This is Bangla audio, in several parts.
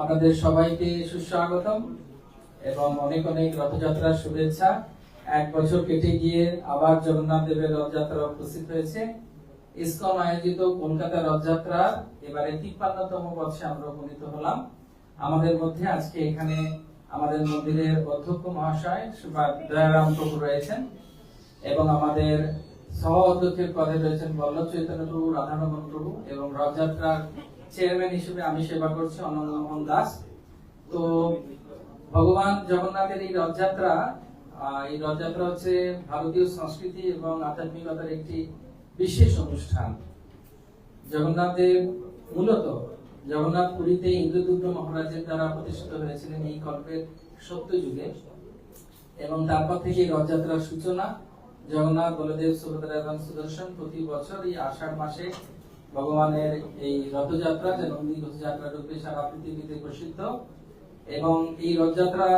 আপনাদের সবাইকে সুস্বাগতম এবং অনেক অনেক রথযাত্রার শুভেচ্ছা। এক বছর কেটে গিয়ে আবার জগন্নাথ দেবের রথযাত্রা উপস্থিত হয়েছে। আয়োজিত কলকাতা রথযাত্রা এবারে তিপ্পান্নতম আমরা উপনীত হলাম। আমাদের মধ্যে আজকে এখানে আমাদের মন্দিরের অধ্যক্ষ মহাশয় দয়ারাম প্রভু রয়েছেন এবং আমাদের সহ অধ্যক্ষের পদে রয়েছেন বল্লভ চৈতন্য প্রভু, রাধারমন প্রভু এবং রথযাত্রার চেয়ারম্যান হিসেবে আমি সেবা করছি অনন্ত মোহন দাস। তো ভগবান জগন্নাথের এই রথযাত্রা এই রথযাত্রা হচ্ছে ভারতীয় সংস্কৃতি এবং আধ্যাত্মিকতার একটি বিশেষ অনুষ্ঠান। জগন্নাথ দেব মূলত জগন্নাথ পুরীতে ইন্দ্রদুগ্ধ মহারাজের দ্বারা প্রতিষ্ঠিত হয়েছিলেন এই কল্পের সত্য যুগে এবং তারপর থেকে এই রথযাত্রার সূচনা, জগন্নাথ বলদেব সুভদ্রা এবং সুদর্শন প্রতি বছর এই আষাঢ় মাসে ভগবানের এই রথযাত্রা যে নন্দী রথযাত্রা রূপে সারা পৃথিবীতে প্রসিদ্ধ। এবং এই রথযাত্রা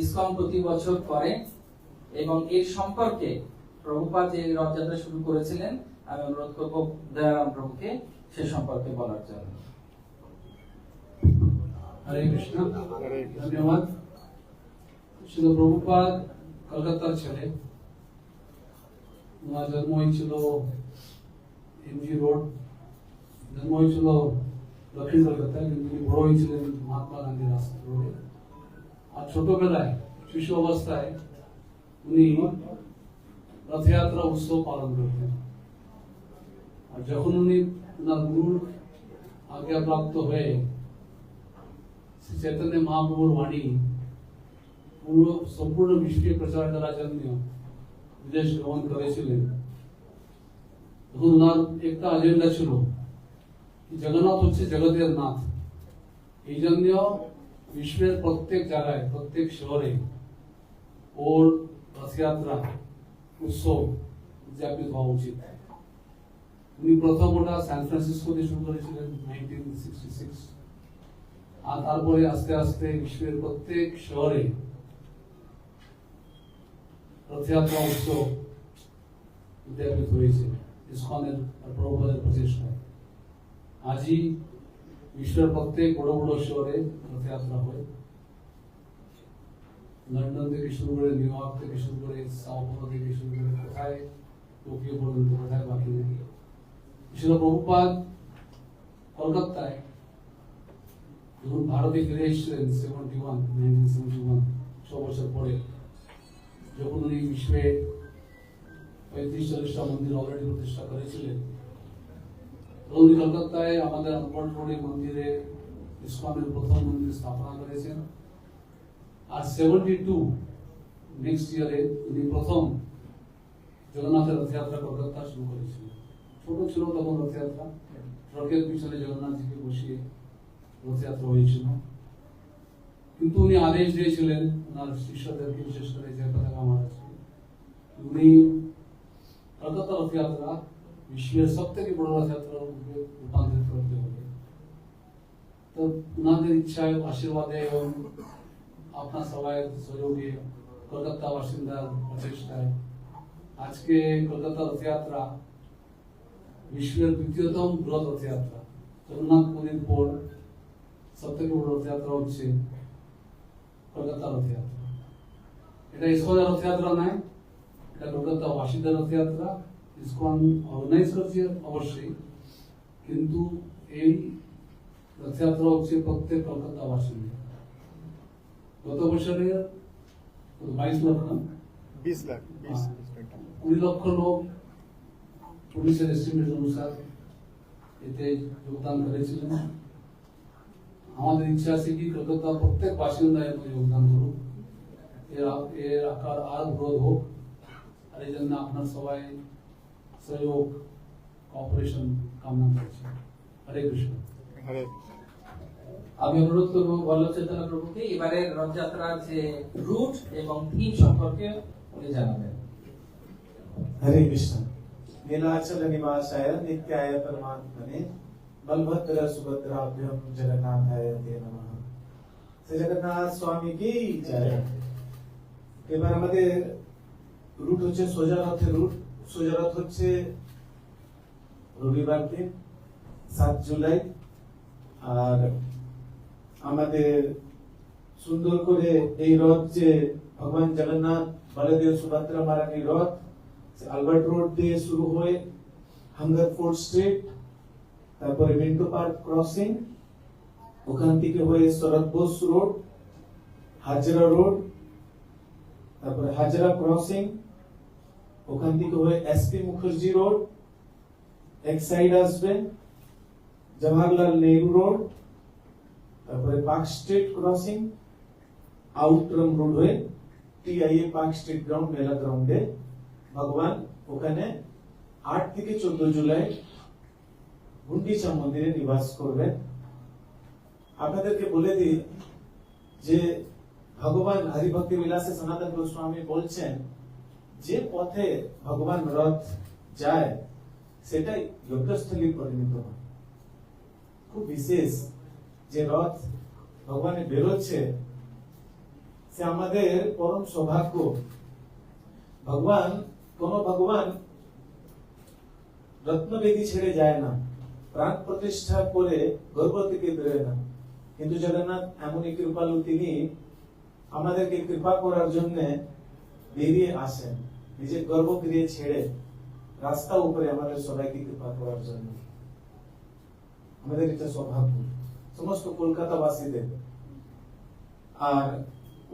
ইসকন প্রতি বছর করে এবং এর সম্পর্কে প্রভুপাদ যে রথযাত্রা শুরু করেছিলেন, আমি অনুরোধ করব দয়ারাম প্রভুকে সে সম্পর্কে বলার জন্য। হরে কৃষ্ণ। ধন্যবাদ। শিল প্রভুপাদ, কলকাতার ছেলে। ওনার জন্ম হয়েছিল এমজি রোড। জন্ম হয়েছিল দক্ষিণ কলকাতায় কিন্তু উনি বড় হয়েছিলেন মহাত্মা গান্ধী রাস্তা রোডে আর ছোটবেলায় শিশু অবস্থায় উনি রথযাত্রা উৎসব পালন করতেন। আর যখন উনি ওনার গুরুর আজ্ঞাপ্রাপ্ত হয়ে শ্রী চৈতন্য মহাপ্রভুর বাণী পুরো সম্পূর্ণ বিশ্বে প্রচার করার জন্য বিদেশ ভ্রমণ করেছিলেন, তখন ওনার একটা এজেন্ডা ছিল কি জগন্নাথ হচ্ছে জগতের নাথ। এই জন্য বিশ্বের প্রত্যেক জায়গায়, প্রত্যেক শহরে ওর রথযাত্রা, উৎসব উদযাপিত হওয়া উচিত। উনি প্রথম ওটা সান ফ্রান্সিসকোতে শুরু করেছিলেন নাইনটিন সিক্সটি সিক্স আর তারপরে আস্তে আস্তে বিশ্বের প্রত্যেক শহরে রথযাত্রা, উৎসব উদযাপিত হয়েছে। ইসকনের প্রভুপাদের প্রচেষ্টায়। আজই বিশ্বের প্রত্যেক বড় বড় শহরে রথযাত্রা হয়। লন্ডন থেকে শুরু করে নিউ ইয়র্ক থেকে শুরু করে সাউথ থেকে শুরু করে কোথায়, টোকিও পর্যন্ত কোথায় বাকি নেই। শিল প্রভুপাদ কলকাতায় যখন ভারতে ফিরে এসেছিলেন seventy one nineteen seventy one ছ বছর পরে, যখন উনি বিশ্বে পঁয়ত্রিশ চল্লিশটা মন্দির অলরেডি প্রতিষ্ঠা করেছিলেন তখন কলকাতায় আমাদের আনপট মন্দিরে ইসকনের প্রথম মন্দির স্থাপনা করেছেন। আর সেভেন্টি টু নেক্সট ইয়ারে উনি প্রথম জগন্নাথের রথযাত্রা কলকাতা শুরু করেছিলেন ছোট ছিল তখন রথযাত্রা। ট্রাকের পিছনে জগন্নাথজিকে বসিয়ে রথযাত্রা হয়েছিল। কিন্তু উনি আদেশ দিয়েছিলেন, ওনার শিষ্যদেরকে বিশেষ করে যে কথা আমার আছে। উনি কলকাতা রথযাত্রা বিশ্বের সব থেকে বড় রথযাত্রা রূপে রূপান্তরিত করতে হবে। তো ওনাদের ইচ্ছায়, আশীর্বাদে এবং আপনার সবাই সহযোগে কলকাতা বাসিন্দার প্রচেষ্টায় আজকে কলকাতা রথযাত্রা বিশ্বের দ্বিতীয়তম বৃহৎ রথযাত্রা। জগন্নাথ পুরীর পর সব থেকে বড় রথযাত্রা হচ্ছে কলকাতা রথযাত্রা। এটা ইস্কনের রথযাত্রা নয়, এটা কলকাতা বাসিন্দার রথযাত্রা। ইসকন অর্গানাইজ অবশ্যই কিন্তু এই রথযাত্রা হচ্ছে প্রত্যেক কলকাতাবাসীর গত বছরের বাইশ লক্ষ না? বিশ লাখ হ্যাঁ। কুড়ি লক্ষ লোক পুলিশের এস্টিমেট অনুসার এতে যোগদান করেছিলেন। আমাদের ইচ্ছা আছে কি কলকাতা প্রত্যেক বাসিন্দা এতে যোগদান করুক। এর এর আকার আর গ্রোথ হোক। আর এই জন্য আপনার সবাই সহযোগ কপারেশন কামনা করছি হরে কৃষ্ণ हरे আমি অনুরোধ করবো বল্লভ চৈতন্য প্রভুকে এবারে রথযাত্রার যে রুট এবং থিম সম্পর্কে উনি জানাবেন हरे कृष्ण नीलाचल निवासाय नित्याय परमात्मने बलभद्र सुभद्राभ्यम जगन्नाथाय ते नमः শ্রী জগন্নাথ স্বামী কি জয় এবার আমাদের রুট হচ্ছে সোজা রথের রুট সোজা রথ হচ্ছে রবিবার দিন, সাত জুলাই। আর আমাদের সুন্দর করে এই রথ যে ভগবান জগন্নাথ, বলদেব সুভদ্রা মারানি রথ আলবার্ট রোড দিয়ে শুরু হয়ে হাঙ্গার ফোর্ট স্ট্রিট, তারপরে মিন্টো পার্ক ক্রসিং, ওখান থেকে হয়ে শরৎ বোস রোড, হাজরা রোড, তারপরে হাজরা ক্রসিং ওখান থেকে হয়ে এসপি মুখার্জি রোড, এক সাইড আসবে জওয়াহরলাল নেহরু রোড, তারপরে park street crossing, Outram road হয়ে টিআইএ পার্ক স্ট্রিট গ্রাউন্ড, মেলা গ্রাউন্ডে। ভগবান, ওখানে আট থেকে চোদ্দ জুলাই গুন্ডিচা মন্দিরে নিবাস করবেন আপনাদেরকে বলে দিই যে ভগবান হরিভক্তি বিলাসে সনাতন গোস্বামী বলছেন যে পথে ভগবান রথ যায়, সেটাই যজ্ঞস্থলী পরিণত হয়। খুব বিশেষ যে রথ ভগবানে বেরোচ্ছে, সে আমাদের পরম সৌভাগ্য। ভগবান, কোন ভগবান রত্নবেদী ছেড়ে যায় না, প্রাণ প্রতিষ্ঠা করে গর্ভ থেকে বেরোয় না। কিন্তু জগন্নাথ এমনই কৃপালু, তিনি আমাদেরকে কৃপা করার জন্য বেরিয়ে আসেন। নিজের গর্ভগৃহে ছেড়ে রাস্তা উপরে আমাদের সবাইকে কৃপা করার জন্য। আমাদের এটা সৌভাগ্য। সমস্ত কলকাতাবাসীদের। আর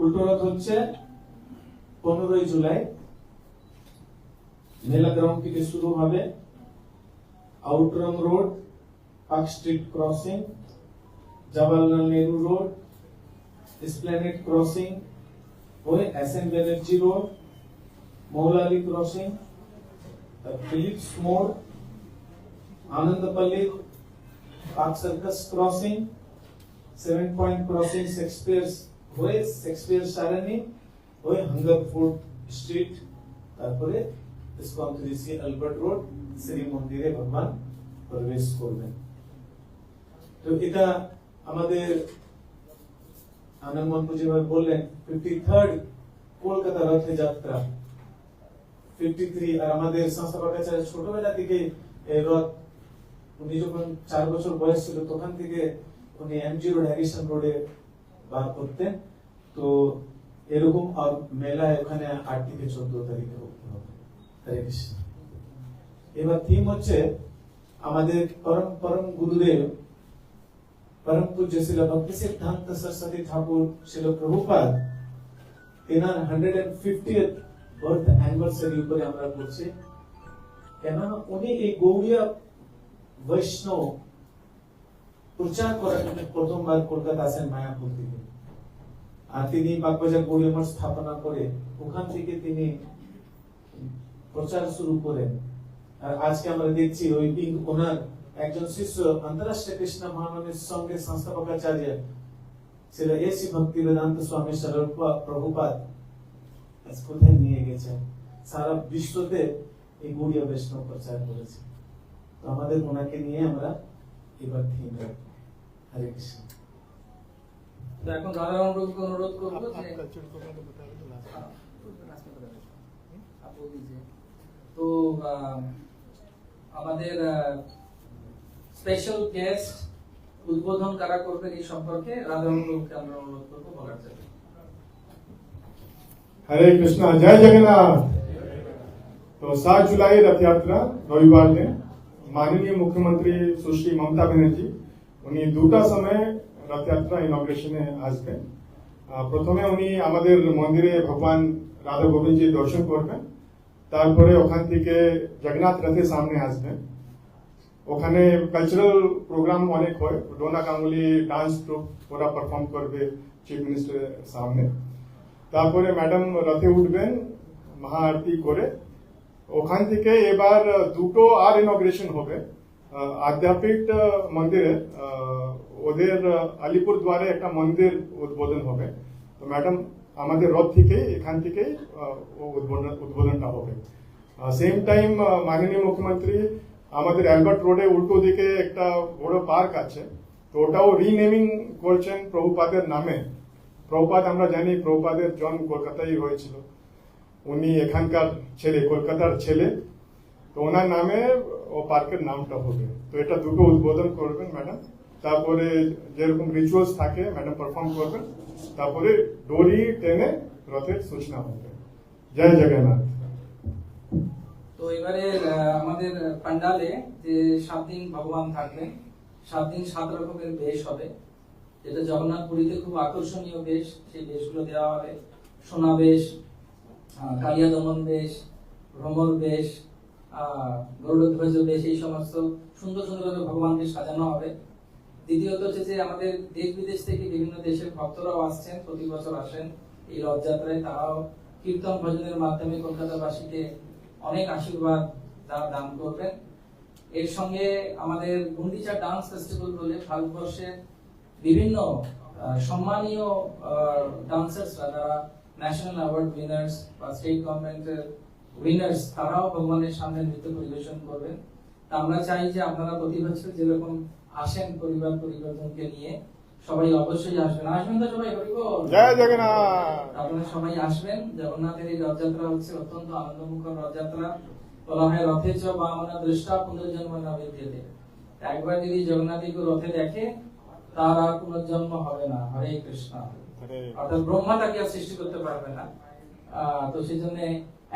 উল্টো রথ হচ্ছে পনেরোই জুলাই। মেলা গ্রাউন্ড থেকে শুরু হবে Outram road, park street crossing, Jawaharlal Nehru road Esplanade crossing হয়ে S N Banerjee road Moulali crossing Philips মোড় Anandapalli park circus crossing seven point crossing Shakespeare হয়ে শেক্সপিয়ার সারণী হয়ে হাঙ্গার ফুড স্ট্রিট তারপরে ইসকন ত্রিশি আলবার্ট রোড শ্রী মন্দিরে ভগবান প্রবেশ করবেন তো এটা আমাদের আনন্দ মন্ত্র যেভাবে বললেন ফিফটি থার্ড কলকাতা রথযাত্রা 53 আর আমাদের ছোটবেলা থেকে এই উনি যখন চার বছর বয়স ছিল, তখন থেকে উনি এমজি রোড হ্যারিসন রোডে বার করতেন। তো এরকম আর মেলা ওখানে আট থেকে চোদ্দ তারিখে এবার থিম হচ্ছে আমাদের পরম পরম গুরুদেব, পরম পূজ্য শিল ভক্তি সিদ্ধান্ত সরস্বতী ঠাকুর ছিল প্রভুপাদ, তেনার hundred and fiftieth birth anniversary উপরে আমরা করছি কেননা উনি এই গৌড়িয়া বৈষ্ণব প্রচার করার জন্য প্রথমবার কলকাতা আসেন মায়াপুর থেকে। আর তিনি বাগবাজার গৌড়িয়া মঠ স্থাপনা করে ওখান থেকে তিনি প্রচার শুরু করেন। আর আজকে আমরা দেখছি ওই ওনার একজন শিষ্য আন্তরাষ্ট্রীয় কৃষ্ণ মহানবীর সঙ্গে সংস্থাপকাচার্য ছিল এসি ভক্তি বেদান্ত স্বামী সরল প্রভুপাদ। স্কুলে নিয়ে গেছেন সারা বিশ্বতে এই গুড়িয়া বৈষ্ণব প্রচার করেছে। তো আমাদের ওনাকে নিয়ে আমরা এবার থিম রাখব হরে কৃষ্ণ। এখন রাধা অনুরোধ করব আমাদের স্পেশাল উদ্বোধন কারা করবেন এই সম্পর্কে? রাধারমণকে আমরা অনুরোধ করব বলার জন্য। हरे कृष्णा जय जगन्नाथ तो सात जुलाई रथ यात्रा रविवार दिन माननीय मुख्यमंत्री सुश्री ममता बनर्जी উনি দুটা সময় রথযাত্রা ইনগ্রেশনে আসবেন আহ, প্রথমে উনি আমাদের মন্দিরে ভগবান রাধা গোবিন্দজি দর্শন করবেন তারপরে ওখান থেকে জগন্নাথ রথের সামনে আসবেন ওখানে কালচারাল প্রোগ্রাম অনেক হয় ডোনা গাঙ্গুলি ডান্স ট্রুপ ওরা পারফর্ম করবে চিফ মিনিস্টারের সামনে তারপরে ম্যাডাম রথে উঠবেন মহা আরতি করে। ওখান থেকে এবার দুটো আর ইনগ্রেশন হবে। আহ, মন্দিরে ওদের আলিপুর দ্বারে একটা মন্দির উদ্বোধন হবে। তো ম্যাডাম আমাদের রথ থেকেই এখান থেকেই উদ্বোধন উদ্বোধনটা হবে। সেম টাইম মাননীয় মুখ্যমন্ত্রী আমাদের অ্যালবার্ট রোডে উল্টো দিকে একটা বড় পার্ক আছে। তো ওটাও রিনেমিং করছেন প্রভুপাদের নামে। প্রভুপাদ আমরা জানি প্রভুপাদের জন্ম কলকাতায় হয়েছিল। উনি এখানকার ছেলে, কলকাতার ছেলে। তো ওনার নামে ও পার্কের নামটা হবে। তো এটা দুটো উদ্বোধন করবেন ম্যাডাম। তারপরে যেরকম রিচুয়ালস থাকে, ম্যাডাম পারফর্ম করবেন। তারপরে ডোরি টেনে রথের সূচনা হবে। জয় জগন্নাথ। তো এবারে আমাদের পান্ডালে যে সাত দিন ভগবান থাকবেন, সাত দিন সাত রকমের বেশ হবে। যেটা জগন্নাথ পুরীতে খুব আকর্ষণীয় বেশ সেই বেশগুলো দেওয়া হবে। সোনা বেশ কালিয়া দমন বেশ ভ্রমর বেশ আহ, গরুড়ধ্বজ বেশ এই সমস্ত সুন্দর সুন্দর ভাবে ভগবানকে সাজানো হবে। দ্বিতীয়ত হচ্ছে যে আমাদের দেশ বিদেশ থেকে বিভিন্ন দেশের ভক্তরাও আসছেন প্রতি বছর আসেন এই রথযাত্রায়। তারাও কীর্তন ভজনের মাধ্যমে কলকাতাবাসীকে অনেক আশীর্বাদ তারা দান করবেন। এর সঙ্গে আমাদের গুন্ডিচা ডান্স ফেস্টিভ্যাল বলে ভারতবর্ষের বিভিন্ন সম্মানীয় ডান্সার্সরা যারা ন্যাশনাল অ্যাওয়ার্ড উইনার্স বা স্টেট গভর্নমেন্টের উইনার্স তারাও ভগবানের সামনে নৃত্য পরিবেশন করবেন। আমরা চাই যে আপনারা প্রতি বছর যেরকম আসেন পরিবার পরিবর্তনকে নিয়ে সবাই অবশ্যই আসবেন। আসবেন তো সবাই আপনারা সবাই আসবেন। জগন্নাথের এই রথযাত্রা হচ্ছে অত্যন্ত আনন্দমুখর রথযাত্রা। বলা হয় রথে চ বামনা দৃষ্টা পুনর্জন্ম না বিদ্যতে একবার যদি জগন্নাথীকে রথে দেখে তার আর পুনর্জন্ম হবে না। হরে কৃষ্ণ। অর্থাৎ ব্রহ্মা তাকে আর সৃষ্টি করতে পারবে না। তো সেই জন্য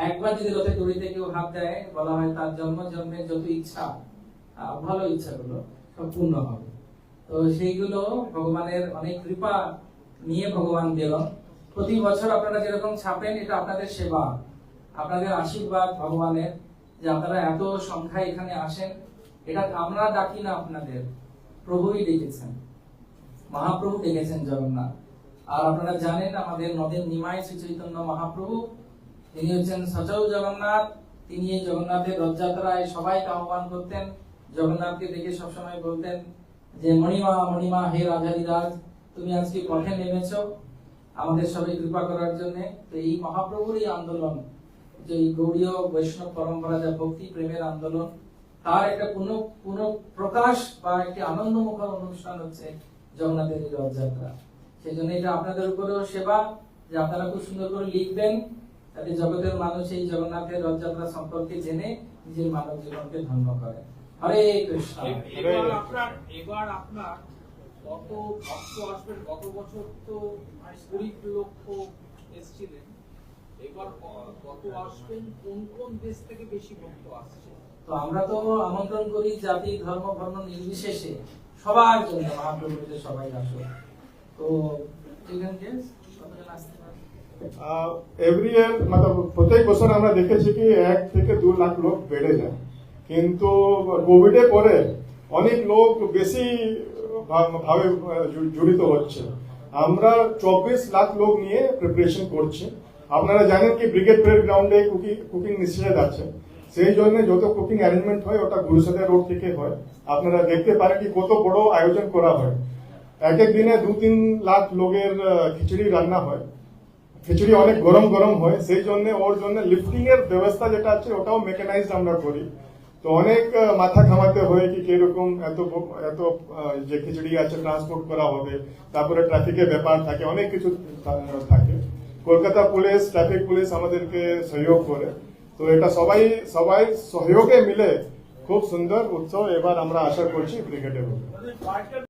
একবার যদি রথে দড়িতে কেউ হাত দেয় বলা হয় তার জন্ম জন্মের যত ইচ্ছা ভালো ইচ্ছাগুলো সব পূর্ণ হবে। তো সেইগুলো ভগবানের অনেক কৃপা নিয়ে ভগবান দিলেন। প্রতি বছর আপনারা যেরকম ছাপেন এটা আপনাদের সেবা। আপনাদের আশীর্বাদ ভগবানের যে আপনারা এত সংখ্যায় এখানে আসেন। এটা আমরা ডাকি না আপনাদের। প্রভুই ডেকেছেন। মহাপ্রভু ডেকেছেন জগন্নাথ। আর আপনারা জানেন আমাদের নদের নিমাই শ্রী চৈতন্য মহাপ্রভু, তিনি হচ্ছেন সচৌ জগন্নাথ, তিনি এই জগন্নাথের রথযাত্রায় সবাইকে আহ্বান করতেন, জগন্নাথকে দেখে সবসময় বলতেন যে, মণিমা মণিমা, হে রাজাদিরাজ তুমি আজকে পথে নেমেছো, আমাদের সবাই কৃপা করার জন্য। তো এই মহাপ্রভুর এই আন্দোলন, যে গৌড়ীয় বৈষ্ণব পরম্পরা, যা ভক্তি প্রেমের আন্দোলন, তার একটা পুনঃ প্রকাশ বা একটি আনন্দমুখর অনুষ্ঠান হচ্ছে জগন্নাথের এই রথযাত্রা। সেই জন্য এটা আপনাদের উপরেও সেবা যে আপনারা খুব সুন্দর করে লিখবেন যাতে জগতের মানুষ এই জগন্নাথের রথযাত্রা সম্পর্কে জেনে নিজের মানব জীবনকে ধন্য করে। হরে কৃষ্ণ। এবার আপনার কত ভক্ত আসবেন গত বছর তো কুড়ি লক্ষ এসেছিলেন। এবার কত আসবেন কোন কোন দেশ থেকে বেশি ভক্ত আসছে? তো আমরা তো আমন্ত্রণ করি জাতি ধর্ম বর্ণ নির্বিশেষে। সবার জন্য মহাপ্রভুতে সবাই আসো। তো এভরি প্রত্যেক বছর আমরা দেখেছি কি, এক থেকে দু লাখ লোক বেড়ে যায়। কিন্তু কোভিডের পরে অনেক লোক বেশি ভাবে জড়িত হচ্ছে। আমরা চব্বিশ লাখ লোক নিয়ে প্রিপারেশন করছি। আপনারা জানেন কি, ব্রিগেড প্লেয়ার গ্রাউন্ডে কুকিং নিষেধ আছে। সেই জন্য যত কুকিং অ্যারেঞ্জমেন্ট হয়, ওটা গুরুসদা রোড থেকে হয়। আপনারা দেখতে পারেন কি কত বড় আয়োজন করা হয়। এক এক দিনে দু তিন লাখ লোকের খিচুড়ি রান্না হয়। খিচুড়ি অনেক গরম গরম হয়। সেই জন্য, ওর জন্য লিফটিং এর ব্যবস্থা যেটা আছে, ওটাও মেকানাইজড আমরা করি। তো অনেক মাথা ঘামাতে হয় কি কীরকম এত এত যে খিচুড়ি আছে ট্রান্সপোর্ট করা হবে, তারপরে ট্রাফিকের ব্যাপার থাকে, অনেক কিছু থাকে। কলকাতা পুলিশ ট্রাফিক পুলিশ আমাদেরকে সহযোগ করে। তো এটা সবাই সবাই সহযোগে মিলে খুব সুন্দর উৎসব এবার আমরা আশা করছি হবে